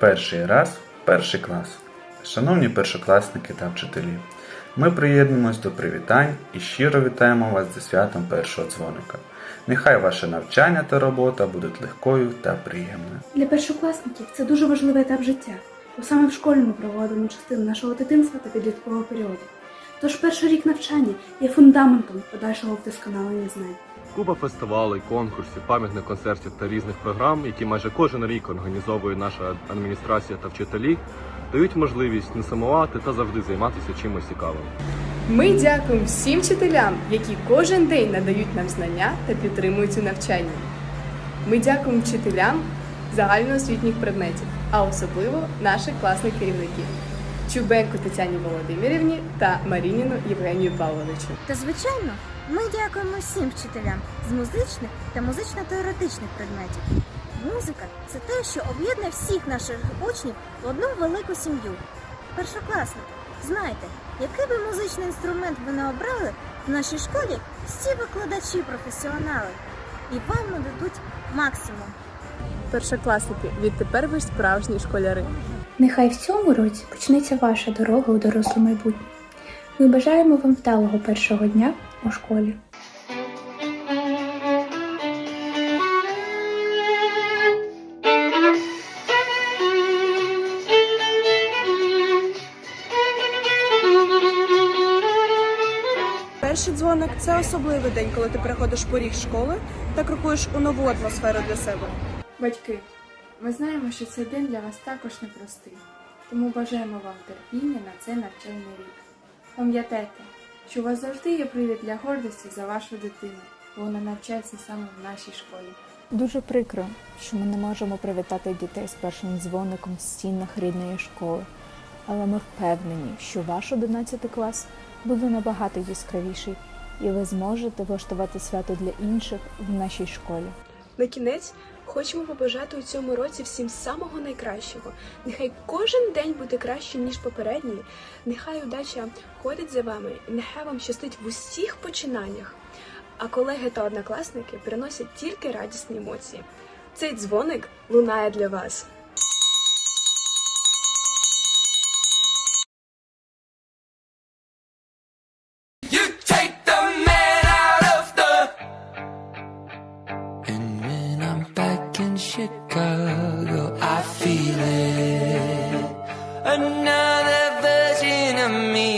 Перший раз, перший клас. Шановні першокласники та вчителі, ми приєднуємось до привітань і щиро вітаємо вас зі святом першого дзвоника. Нехай ваше навчання та робота будуть легкою та приємною. Для першокласників це дуже важливий етап життя, бо саме в школі ми проводимо частину нашого дитинства та підліткового періоду. Тож перший рік навчання є фундаментом подальшого вдосконалення знань. Купа фестивалей, конкурсів, пам'ятних концертів та різних програм, які майже кожен рік організовує наша адміністрація та вчителі, дають можливість не сумувати та завжди займатися чимось цікавим. Ми дякуємо всім вчителям, які кожен день надають нам знання та підтримують у навчанні. Ми дякуємо вчителям загальноосвітніх предметів, а особливо наших класних керівників Чубенко Тетяні Володимирівні та Марініну Євгенію Павловичу. Та звичайно, ми дякуємо всім вчителям з музичних та музично-теоретичних предметів. Музика це те, що об'єднує всіх наших учнів в одну велику сім'ю. Першокласники, знайте, який би музичний інструмент ви не обрали, в нашій школі всі викладачі професіонали і вам нададуть максимум. Першокласники, відтепер ви справжні школяри. Нехай в цьому році почнеться ваша дорога у доросле майбутнє. Ми бажаємо вам вдалого першого дня у школі. Перший дзвоник це особливий день, коли ти переходиш поріг школи та крокуєш у нову атмосферу для себе. Батьки, ми знаємо, що цей день для вас також непростий, тому бажаємо вам терпіння на цей навчальний рік. Пам'ятайте, що у вас завжди є привід для гордості за вашу дитину, бо вона навчається саме в нашій школі. Дуже прикро, що ми не можемо привітати дітей з першим дзвоником в стінах рідної школи, але ми впевнені, що ваш 11 клас буде набагато яскравіший, і ви зможете влаштувати свято для інших в нашій школі. На кінець хочемо побажати у цьому році всім самого найкращого. Нехай кожен день буде краще, ніж попередній. Нехай удача ходить за вами, і нехай вам щастить в усіх починаннях. А колеги та однокласники приносять тільки радісні емоції. Цей дзвоник лунає для вас. girl, I feel it. Another version of me.